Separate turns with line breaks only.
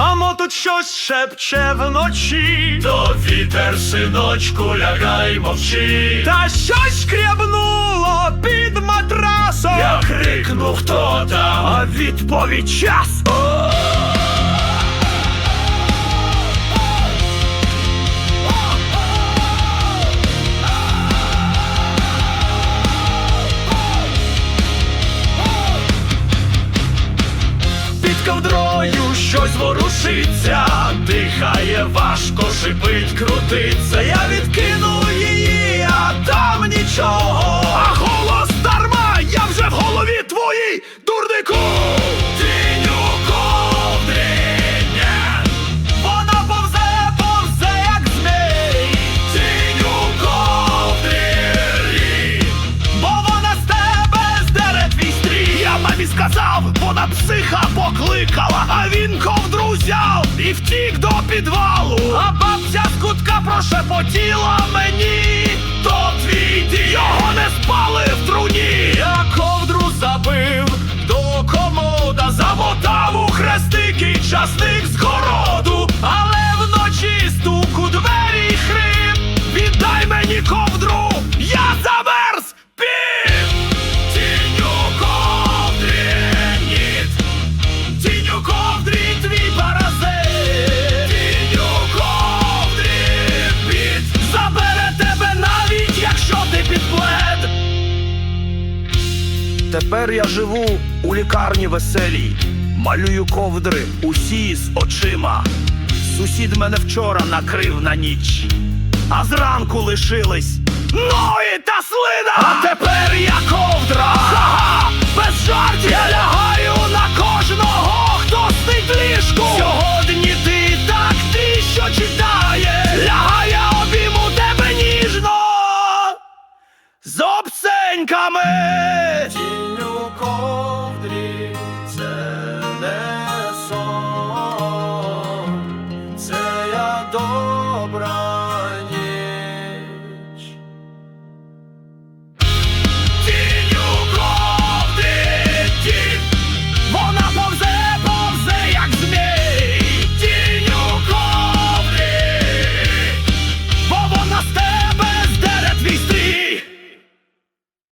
Мамо, тут щось шепче вночі.
То вітер, синочку, лягай, мовчи.
Та щось шкрябнуло під матрасом.
Я крикну, хто там,
А відповідь час.
Щось ворушиться, дихає важко, шипить, крутиться. Я відкину її, а там нічого.
Він ковдру взяв і втік до підвалу. А бабця з кутка прошепотіла мені.
То твій ді
Його не спали в труні. Я ковдру забив до комода, замотав у хрестики часник Тепер я живу у лікарні веселій, малюю ковдри усі з очима. Сусід мене вчора накрив на ніч, а зранку лишились ноги та слина. А тепер я ковдра. Ха-ха! Без жартів я лягаю на кожного, хто спить ліжку. Сьогодні ти так ти, що читає. Лягай, я обійму тебе ніжно з обсеньками.